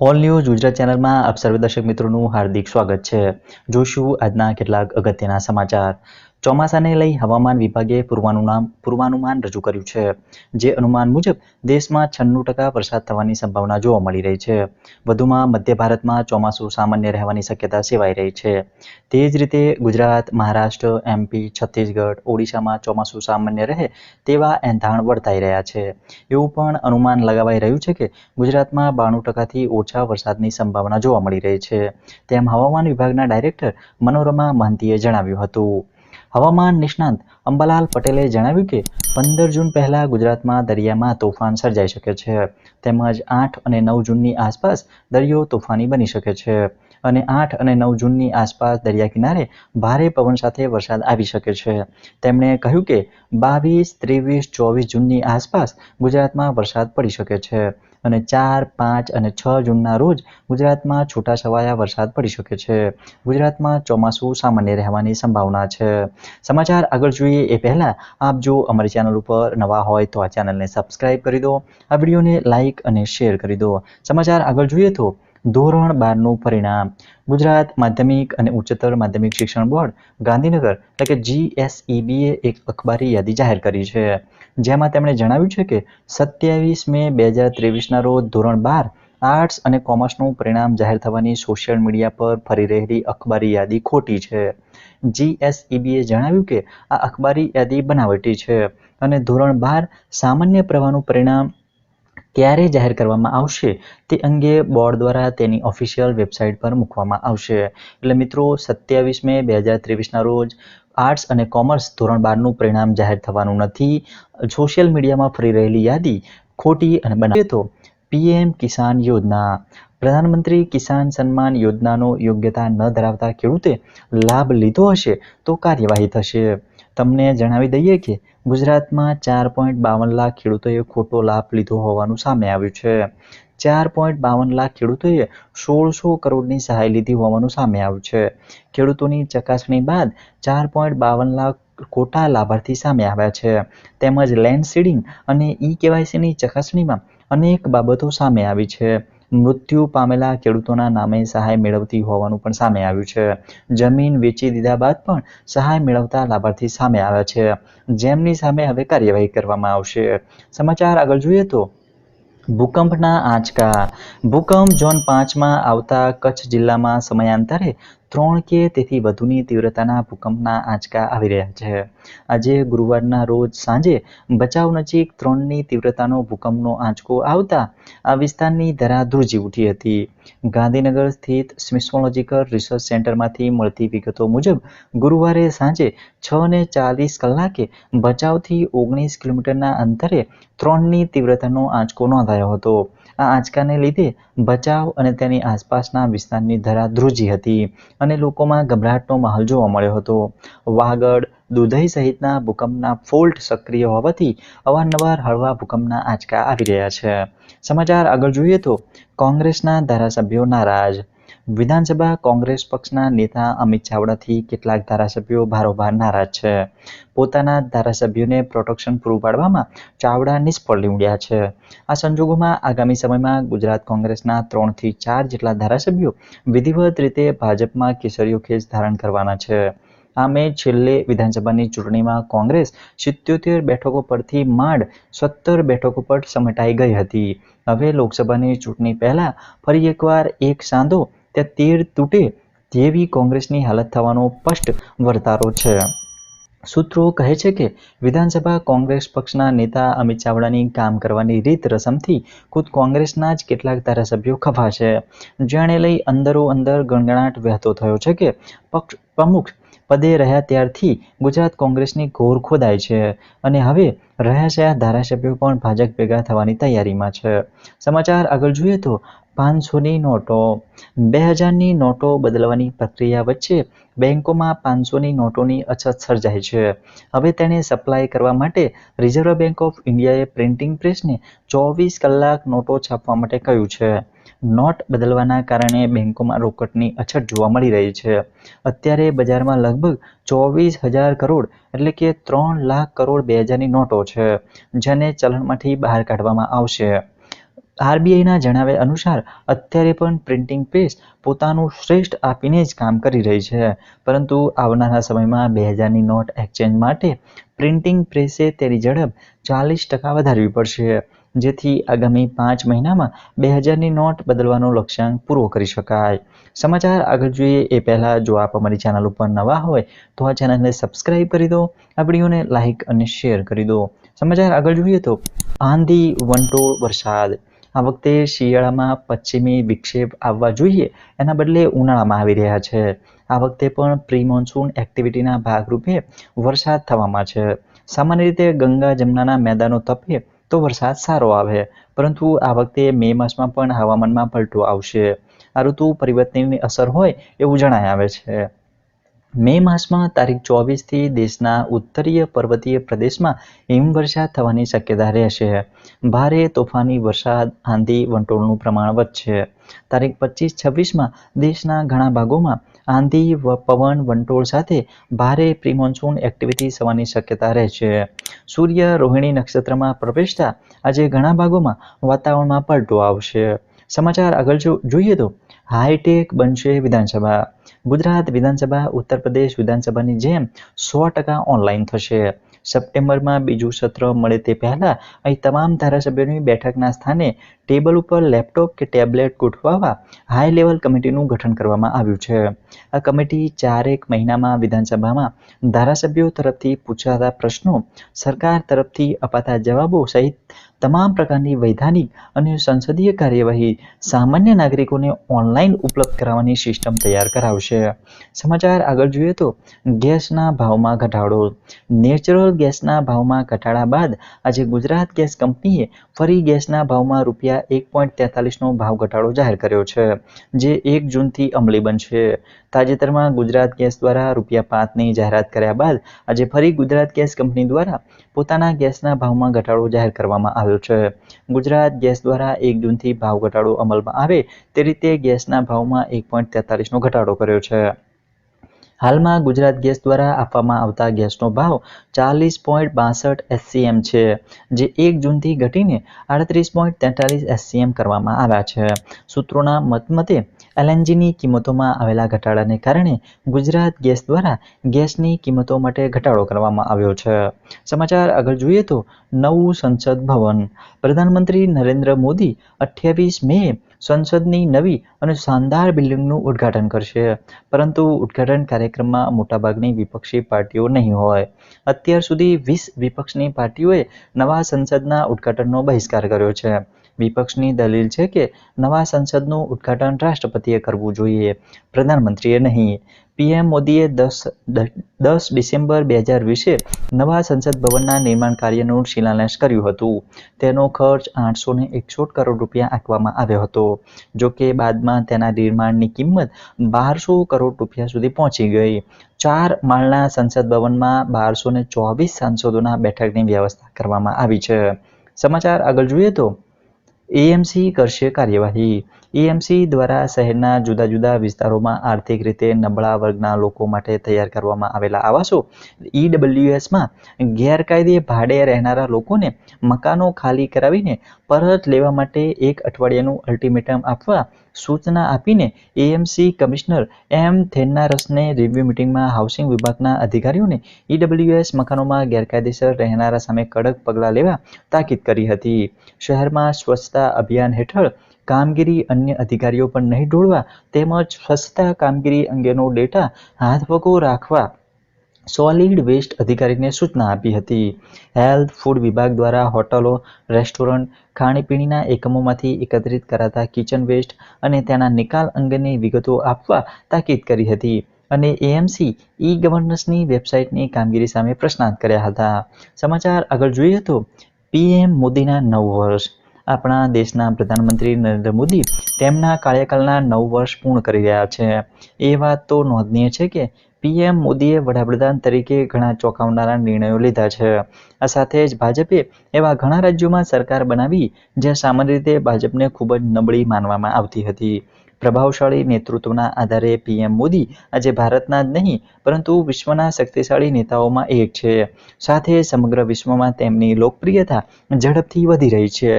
All news Gujarat ચેનલમાં આપ સર્વે દર્શક મિત્રોનું હાર્દિક સ્વાગત છે. જોશું આજના કેટલાક અગત્યના સમાચાર. ચોમાસાને લઈ હવામાન વિભાગે પૂર્વાનુમાન પૂર્વાનુમાન રજૂ કર્યું છે. જે અનુમાન મુજબ, દેશમાં છન્નું ટકા વરસાદ થવાની સંભાવના જોવા મળી રહી છે. વધુમાં, મધ્ય ભારતમાં ચોમાસું સામાન્ય રહેવાની શક્યતા સેવાઈ રહી છે. તે જ રીતે, ગુજરાત, મહારાષ્ટ્ર એમપી છત્તીસગઢ, ઓડિશામાં ચોમાસું સામાન્ય રહે તેવા એંધાણ વર્તાઈ રહ્યા છે. એવું પણ અનુમાન લગાવાઈ રહ્યું છે કે, ગુજરાતમાં બાણું ટકાથી ઓછા વરસાદની સંભાવના જોવા મળી રહી છે. તેમ હવામાન વિભાગના ડાયરેક્ટર મનોરમા મહંતીએ જણાવ્યું હતું. હવામાન નિષ્ણાંત અંબાલાલ પટેલે જણાવ્યું કે, પંદર જૂન પહેલાં ગુજરાતમાં દરિયામાં તોફાન સર્જાઈ શકે છે. તેમજ આઠ અને નવ જૂનની આસપાસ દરિયો તોફાની બની શકે છે. અને આઠ અને નવ જૂનની આસપાસ દરિયા કિનારે ભારે પવન સાથે વરસાદ આવી શકે છે. તેમણે કહ્યું કે, બાવીસ, ત્રેવીસ, ચોવીસ જૂનની આસપાસ ગુજરાતમાં વરસાદ પડી શકે છે. અને ચાર, પાંચ અને છ જૂનના રોજ ગુજરાતમાં છૂટાછવાયા વરસાદ પડી શકે છે. ગુજરાતમાં ચોમાસું સામાન્ય રહેવાની સંભાવના છે. સમાચાર આગળ જોઈએ એ પહેલાં આપ જો અમારી ચેનલ ઉપર નવા હોય તો આ ચેનલને સબસ્ક્રાઈબ કરી દો. આ વિડીયોને લાઇક અને શેર કરી દો. સમાચાર આગળ જોઈએ તો ધોરણ બારનું પરિણામ. ગુજરાત માધ્યમિક અને ઉચ્ચતર માધ્યમિક શિક્ષણ બોર્ડ ગાંધીનગર એટલે કે જીએસઈબીએ એક અખબારી યાદી જાહેર કરી છે. જેમાં તેમણે જણાવ્યું છે કે સત્યાવીસ મે બે હજાર ત્રેવીસના રોજ ધોરણ બાર આર્ટ્સ અને કોમર્સનું પરિણામ જાહેર થવાની સોશિયલ મીડિયા પર ફરી રહેલી અખબારી યાદી ખોટી છે. જીએસઈબીએ જણાવ્યું કે આ અખબારી યાદી બનાવટી છે અને ધોરણ બાર સામાન્ય પ્રવાહનું પરિણામ ક્યારે જાહેર કરવામાં આવશે તે અંગે બોર્ડ દ્વારા તેની ઓફિશિયલ વેબસાઇટ પર મૂકવામાં આવશે. એટલે મિત્રો, સત્યાવીસ મે બે હજાર ત્રેવીસના રોજ આર્ટ્સ અને કોમર્સ ધોરણ બારનું પરિણામ જાહેર થવાનું નથી. સોશિયલ મીડિયામાં ફરી રહેલી યાદી ખોટી અને બનાવીએ તો પીએમ કિસાન યોજના. પ્રધાનમંત્રી કિસાન સન્માન યોજનાનો યોગ્યતા ન ધરાવતા ખેડૂતે લાભ લીધો હશે તો કાર્યવાહી થશે. તમને જણાવી દઈએ કે ગુજરાતમાં ચાર પોઈન્ટ બાવન લાખ ખેડૂતોએ ખોટો લાભ લીધો હોવાનું સામે આવ્યું છે. ચાર પોઈન્ટ બાવન લાખ ખેડૂતોએ સોળસો કરોડની સહાય લીધી હોવાનું સામે આવ્યું છે. ખેડૂતોની ચકાસણી બાદ ચાર પોઈન્ટ બાવન લાખ ખોટા લાભાર્થી સામે આવ્યા છે. તેમજ લેન્ડ સીડિંગ અને ઈ કેવાયસીની ચકાસણીમાં અનેક બાબતો સામે આવી છે. મૃત્યુ પામેલા ખેડૂતોના નામે સહાય મેળવતી હોવાનું પણ સામે આવ્યું છે. જમીન વેચી દીધા બાદ પણ સહાય મેળવતા લાભાર્થી સામે આવ્યા છે. જેમની સામે હવે કાર્યવાહી કરવામાં આવશે. સમાચાર આગળ જોઈએ તો ભૂકંપના આંચકા. ભૂકંપ ઝોન પાંચમાં આવતા કચ્છ જિલ્લામાં સમયાંતરે ત્રણ કે તેથી વધુની તીવ્રતાના ભૂકંપના આંચકા આવી રહ્યા છે. આજે ગુરુવારના રોજ સાંજે બચાવ નજીક ત્રણની તીવ્રતાનો ભૂકંપનો આંચકો આવતા આ વિસ્તારની ધરા ધ્રુજી ઉઠી હતી. ગાંધીનગર સ્થિત સ્મિસમોલોજીકલ રિસર્ચ સેન્ટરમાંથી મળતી વિગતો મુજબ, ગુરુવારે સાંજે છ ને ચાલીસ કલાકે બચાવથી ઓગણીસ કિલોમીટરના અંતરે ત્રણની તીવ્રતાનો આંચકો નોંધાયો હતો. આ આંચકાને લીધે બચાવ અને તેની આસપાસના વિસ્તારની ધરા ધ્રુજી હતી અને લોકોમાં ગભરાટનો માહોલ જોવા મળ્યો હતો. વાગડ, દુધઈ સહિતના ભૂકંપના ફોલ્ટ સક્રિય હોવાથી અવારનવાર હળવા ભૂકંપના આંચકા આવી રહ્યા છે. સમાચાર આગળ જોઈએ તો કોંગ્રેસના ધારાસભ્યો નારાજ. વિધાનસભા કોંગ્રેસ પક્ષના નેતા અમિત ચાવડાથી કેટલાક ધારાસભ્યો ભારોભાર નારાજ છે. પોતાના ધારાસભ્યોને પ્રોટેક્શન પૂરું પાડવામાં ચાવડા નિષ્ફળ નીવડ્યા છે. આ સંજોગોમાં આગામી સમયમાં ગુજરાત કોંગ્રેસના ત્રણથી ચાર જેટલા ધારાસભ્યો વિધિવત રીતે ભાજપમાં કેસરીયો ખેસ ધારણ કરવાના છે. આમે છેલ્લે વિધાનસભાની ચૂંટણીમાં કોંગ્રેસ સિત્યોતેર બેઠકો પરથી માંડ સત્તર બેઠકો પર સમટાઈ ગઈ હતી. હવે લોકસભાની ચૂંટણી પહેલા ફરી એકવાર એક સાંધો ત્યાં તેર તૂટે તેવી કોંગ્રેસની હાલત થવાનો સ્પષ્ટ વર્તારો છે. સૂત્રો કહે છે કે, વિધાનસભા કોંગ્રેસ પક્ષના નેતા અમિત ચાવડાની કામ કરવાની રીત રસમથી ખુદ કોંગ્રેસના જ કેટલાક ધારાસભ્યો ખફા જેને લઈ અંદરો અંદર ગણગણાટ વહેતો થયો છે કે, પક્ષ પ્રમુખ પદે રહ્યા ત્યારથી ગુજરાત કોંગ્રેસની ઘોર ખોદાય છે અને હવે રહ્યા છે ધારાસભ્યો પણ ભાજપ ભેગા થવાની તૈયારીમાં છે. સમાચાર આગળ જોઈએ તો પાંચસોની નોટો. બે હજારની નોટો બદલવાની પ્રક્રિયા વચ્ચે બેન્કોમાં પાંચસોની નોટોની અછત સર્જાય છે. હવે તેને સપ્લાય કરવા માટે રિઝર્વ બેન્ક ઓફ ઇન્ડિયાએ પ્રિન્ટિંગ પ્રેસને ચોવીસ કલાક નોટો છાપવા માટે કહ્યું છે. નોટ બદલવાના કારણે બેંકોમાં રોકડની અછત જોવા મળી રહી છે. અત્યારે બજારમાં લગભગ ચોવીસ હજાર કરોડ એટલે કે ત્રણ લાખ કરોડ બે હજારની નોટો છે, જેને ચલણમાંથી બહાર કાઢવામાં આવશે. આરબીઆઈના જણાવ્યા અનુસાર અત્યારે પણ પ્રિન્ટિંગ પ્રેસ પોતાનું શ્રેષ્ઠ આપીને જ કામ કરી રહી છે. પરંતુ આવનારા સમયમાં બે હજારની નોટ એક્સચેન્જ માટે પ્રિન્ટિંગ પ્રેસે તેની ઝડપ ચાલીસ ટકા વધારવી પડશે, જેથી આગામી પાંચ મહિનામાં બે હજારની નોટ બદલવાનો લક્ષ્યાંક પૂરો કરી શકાય. સમાચાર આગળ જોઈએ એ પહેલાં જો આપ અમારી ચેનલ ઉપર નવા હોય તો આ ચેનલને સબસ્ક્રાઇબ કરી દો, આ વિડીયોને લાઇક અને શેર કરી દો. સમાચાર આગળ જોઈએ તો આંધી વંટોળ વરસાદ. આ વખતે શિયાળામાં પશ્ચિમી વિક્ષેપ આવવા જોઈએ, એના બદલે ઉનાળામાં આવી રહ્યા છે. આ વખતે પણ પ્રી મોન્સૂન એક્ટિવિટીના ભાગરૂપે વરસાદ થવામાં છે. સામાન્ય રીતે ગંગા જમનાના મેદાનો તપે તો વરસાદ સારો આવે, પરંતુ આ વખતે મે માસમાં પણ હવામાનમાં પલટો આવશે. આ ઋતુ પરિવર્તનની અસર હોય એવું જણાય આવે છે. મે માસમાં તારીખ ચોવીસથી દેશના ઉત્તરીય પર્વતીય પ્રદેશમાં હિમવર્ષા થવાની શક્યતા રહેશે. ભારે તોફાની વરસાદ, આંધી વંટોળનું પ્રમાણ વધશે. તારીખ પચીસ છવ્વીસમાં દેશના ઘણા ભાગોમાં આંધી પવન વંટોળ સાથે ભારે પ્રિમોન્સૂન એક્ટિવિટી થવાની શક્યતા રહેશે. સૂર્ય રોહિણી નક્ષત્રમાં પ્રવેશતા આજે ઘણા ભાગોમાં વાતાવરણમાં પલટો આવશે. સમાચાર આગળ જો, જોઈએ તો હાઈટેક બનશે વિધાનસભા. ગુજરાત વિધાનસભા ઉત્તર પ્રદેશ વિધાનસભાની જેમ સો ટકા ઓનલાઈન થશે. સપ્ટેમ્બરમાં બીજું સત્ર મળે તે પહેલાં અહીં તમામ ધારાસભ્યોની બેઠકના સ્થાને ટેબલ ઉપર લેપટોપ કે ટેબ્લેટ ગોઠવવા હાઈ લેવલ કમિટીનું ગઠન કરવામાં આવ્યું છે. આ કમિટી ચારેક મહિનામાં વિધાનસભામાં ધારાસભ્યો તરફથી પૂછાતા પ્રશ્નો સરકાર તરફથી અપાતા જવાબો સહિત તમામ પ્રકારની વૈધાનિક અને સંસદીય કાર્યવાહી સામાન્ય નાગરિકોને ઓનલાઈન ઉપલબ્ધ કરાવવાની સિસ્ટમ તૈયાર કરાવશે. સમાચાર આગળ જોઈએ તો ગેસના ભાવમાં ઘટાડો. નેચરલ ગેસના ભાવમાં ઘટાડા બાદ આજે ગુજરાત ગેસ કંપનીએ ફરી ગેસના ભાવમાં રૂપિયા એક પોઈન્ટ તેતાલીસનો ભાવ ઘટાડો જાહેર કર્યો છે, જે એક જૂનથી અમલી બનશે. તાજેતરમાં ગુજરાત ગેસ દ્વારા રૂપિયા પાંચની જાહેરાત કર્યા બાદ આજે ફરી ગુજરાત ગેસ કંપની દ્વારા પોતાના ગેસના ભાવમાં ઘટાડો જાહેર કરવામાં આવ્યો છે. ગુજરાત ગેસ દ્વારા એક જૂનથી ભાવ ઘટાડો અમલમાં આવે તે રીતે ગેસના ભાવમાં એક પોઈન્ટ તેતાલીસનો ઘટાડો કર્યો છે. હાલમાં ગુજરાત ગેસ દ્વારા આપવામાં આવતા ગેસનો ભાવ ચાલીસ પોઈન્ટ બાસઠ એસસીએમ છે, જે એક જૂનથી ઘટીને આડત્રીસ પોઈન્ટ તેતાલીસ એસસીએમ કરવામાં આવ્યા છે. સૂત્રોના મત મતે એલએનજીની કિંમતોમાં આવેલા ઘટાડાને કારણે ગુજરાત ગેસ દ્વારા ગેસની કિંમતો માટે ઘટાડો કરવામાં આવ્યો છે. સમાચાર આગળ જોઈએ તો નવું સંસદ ભવન. પ્રધાનમંત્રી નરેન્દ્ર મોદી અઠ્યાવીસ મે સંસદની નવી અને શાનદાર બિલ્ડિંગનું ઉદ્ઘાટન કરશે. પરંતુ ઉદ્ઘાટન કાર્યક્રમમાં મોટાભાગની વિપક્ષી પાર્ટીઓ નહીં હોય. અત્યાર સુધી વીસ વિપક્ષની પાર્ટીઓએ નવા સંસદના ઉદ્ઘાટનનો બહિષ્કાર કર્યો છે. વિપક્ષની દલીલ છે કે નવા સંસદનું ઉદ્ઘાટન રાષ્ટ્રપતિએ કરવું જોઈએ, પ્રધાનમંત્રીએ નહીં. પીએમ મોદીએ દસ દસ ડિસેમ્બર બે હજાર વીસે નવા સંસદ ભવનના નિર્માણ કાર્યનું શિલાન્યાસ કર્યું હતું. તેનો ખર્ચ આઠસો ને એકસઠ કરોડ રૂપિયા આંકવામાં આવ્યો હતો. જો કે બાદમાં તેના નિર્માણની કિંમત બારસો કરોડ રૂપિયા સુધી પહોંચી ગઈ. ચાર માળના સંસદ ભવનમાં બારસો ને ચોવીસ સાંસદોના બેઠકની વ્યવસ્થા કરવામાં આવી છે. સમાચાર આગળ જોઈએ તો એએમસી કરશે કાર્યવાહી. એએમસી દ્વારા શહેરના જુદા જુદા વિસ્તારોમાં આર્થિક રીતે નબળા વર્ગના લોકો માટે તૈયાર કરવામાં આવેલા આવાસો ઈડબ્લ્યુએસમાં ગેરકાયદે ભાડે રહેનારા લોકોને મકાનો ખાલી કરાવીને પરત લેવા માટે એક અઠવાડિયાનું અલ્ટિમેટમ આપવા સૂચના આપીને એએમસી કમિશનર એમ થેન્નારસને રિવ્યુ મિટિંગમાં હાઉસિંગ વિભાગના અધિકારીઓને ઈડબ્લ્યુએસ મકાનોમાં ગેરકાયદેસર રહેનારા સામે કડક પગલાં લેવા તાકીદ કરી હતી. શહેરમાં સ્વચ્છતા અભિયાન હેઠળ કામગીરી અન્ય અધિકારીઓ પર નહીં ઢોળવા તેમજ સ્વચ્છતા કામગીરી અંગેનો ડેટા હાથવગો રાખવા સોલિડ વેસ્ટ અધિકારીને સૂચના આપી હતી. હેલ્થ ફૂડ વિભાગ દ્વારા હોટલો, રેસ્ટોરન્ટ, ખાણીપીણીના એકમોમાંથી એકત્રિત કરાતા કિચન વેસ્ટ અને તેના નિકાલ અંગેની વિગતો આપવા તાકીદ કરી હતી અને એએમસી ઈ ગવર્નન્સની વેબસાઇટની કામગીરી સામે પ્રશ્નાર્થ કર્યા હતા. સમાચાર આગળ જોઈએ તો પીએમ મોદીના નવ વર્ષ આપણા દેશના પ્રધાનમંત્રી નરેન્દ્ર મોદી તેમના કાર્યકાળના નવ વર્ષ પૂર્ણ કરી રહ્યા છે. એ વાત તો નોંધનીય છે કે પીએમ મોદીએ વડાપ્રધાન તરીકે ઘણા ચોંકાવનારા નિર્ણયો લીધા છે. આ સાથે જ ભાજપે એવા ઘણા રાજ્યોમાં સરકાર બનાવી જ્યાં સામાન્ય રીતે ભાજપને ખૂબ જ નબળી માનવામાં આવતી હતી. પ્રભાવશાળી નેતૃત્વના આધારે પીએમ મોદી આજે ભારતના જ નહીં, પરંતુ વિશ્વના શક્તિશાળી નેતાઓમાં એક છે. સાથે સમગ્ર વિશ્વમાં તેમની લોકપ્રિયતા ઝડપથી વધી રહી છે.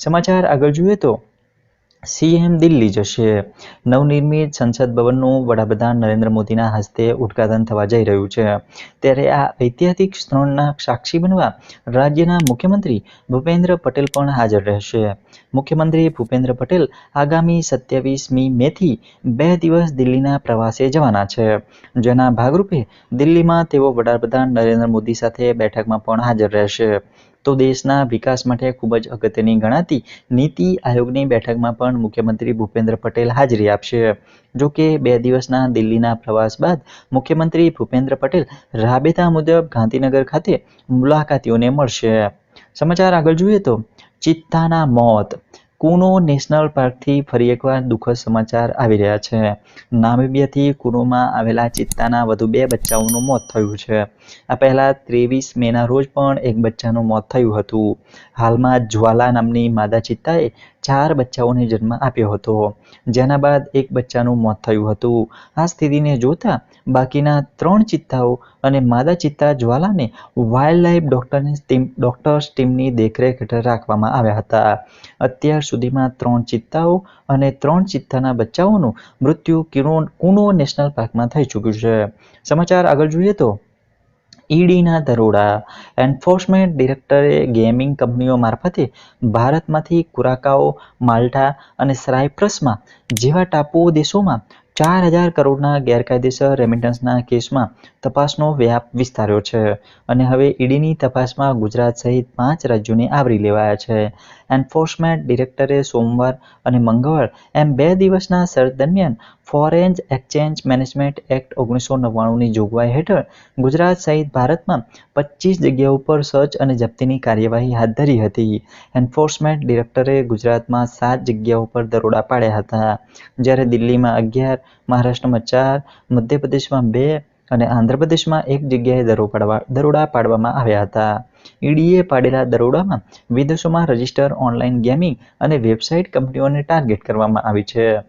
સમાચાર આગળ જોઈએ તો સીએમ દિલ્હી જશે. નવનિર્મિત સંસદ ભવનનું વડાપ્રધાન નરેન્દ્ર મોદીના હસ્તે ઉદ્ઘાટન થવા જઈ રહ્યું છે. ત્યારે આ ઐતિહાસિક ક્ષણના સાક્ષી બનવા રાજ્યના મુખ્યમંત્રી ભૂપેન્દ્ર પટેલ પણ હાજર રહેશે. મુખ્યમંત્રી ભૂપેન્દ્ર પટેલ આગામી સત્યાવીસમી મેથી બે દિવસ દિલ્હીના પ્રવાસે જવાના છે. જેના ભાગરૂપે દિલ્હીમાં તેઓ વડાપ્રધાન નરેન્દ્ર મોદી સાથે બેઠકમાં પણ હાજર રહેશે. તો દેશના વિકાસ માટે ખૂબ જ અગત્યની ગણાતી નીતિ આયોગની બેઠકમાં પણ મુખ્યમંત્રી ભૂપેન્દ્ર પટેલ હાજરી આપશે. જો કે બે દિવસના દિલ્હીના પ્રવાસ બાદ મુખ્યમંત્રી ભૂપેન્દ્ર પટેલ રાબેતા મુજબ ગાંધીનગર ખાતે મુલાકાતીઓને મળશે. સમાચાર આગળ જોઈએ તો ચિત્તાના મોત. કુનો નેશનલ પાર્કથી ફરી એકવાર દુઃખદ સમાચાર આવી રહ્યા છે. નામિબિયાથી કુનોમાં આવેલા ચિત્તાના વધુ બે બચ્ચાઓનું મોત થયું છે. આ પહેલા ત્રેવીસ મેના રોજ પણ એક બચ્ચાનું મોત થયું હતું. હાલમાં જ્વાલા નામની માદા ચિત્તાએ ચાર બચ્ચાઓને જન્મ આપ્યો હતો. જેના બાદ એક બચ્ચાનું મોત થયું હતું. આ સ્થિતિને જોતા બાકીના ત્રણ ચિત્તાઓ અને માદા ચિત્તા જ્વાલાને વાઇલ્ડ લાઇફ ડોક્ટરની ટીમ, ડોક્ટર્સ ટીમની દેખરેખ હેઠળ રાખવામાં આવ્યા હતા. અત્યાર સુધીમાં ત્રણ ચિત્તાઓ અને ત્રણ ચિત્તાના બચ્ચાઓનું મૃત્યુ કિનો કુનો નેશનલ પાર્કમાં થઈ ચૂક્યું છે. સમાચાર આગળ જોઈએ તો ઈડીના દરોડા. એન્ફોર્સમેન્ટ ડિરેક્ટરે ગેમિંગ કંપનીઓ મારફતે ભારતમાંથી કુરાકાઓ, માલ્ટા અને સાયપ્રસમાં જેવા ટાપુઓ દેશોમાં ચાર હજાર કરોડના ગેરકાયદેસર રેમિટન્સના કેસમાં તપાસનો વ્યાપ વિસ્તાર્યો છે અને હવે ઈડીની તપાસમાં ગુજરાત સહિત પાંચ રાજ્યોને આવરી લેવાયા છે. એન્ફોર્સમેન્ટ ડિરેક્ટરે સોમવાર અને મંગળવાર એમ બે દિવસના સર્ચ દરમિયાન ફોરેન એક્સચેન્જ મેનેજમેન્ટ એક્ટ ઓગણીસો નવ્વાણુંની જોગવાઈ હેઠળ ગુજરાત સહિત ભારતમાં પચીસ જગ્યાઓ પર સર્ચ અને જપ્તીની કાર્યવાહી હાથ ધરી હતી. એન્ફોર્સમેન્ટ ડિરેક્ટરે ગુજરાતમાં સાત જગ્યાઓ પર દરોડા પાડ્યા હતા. જ્યારે દિલ્હીમાં અગિયાર મહારાષ્ટ્રમાં ચાર, મધ્યપ્રદેશમાં બે અને આંધ્રપ્રદેશમાં એક જગ્યાએ દરો પાડવા, દરોડા પાડવામાં આવ્યા હતા. ઈડીએ પાડેલા દરોડામાં વિદેશોમાં રજિસ્ટર ઓનલાઈન ગેમિંગ અને વેબસાઇટ કંપનીઓને ટાર્ગેટ કરવામાં આવી છે.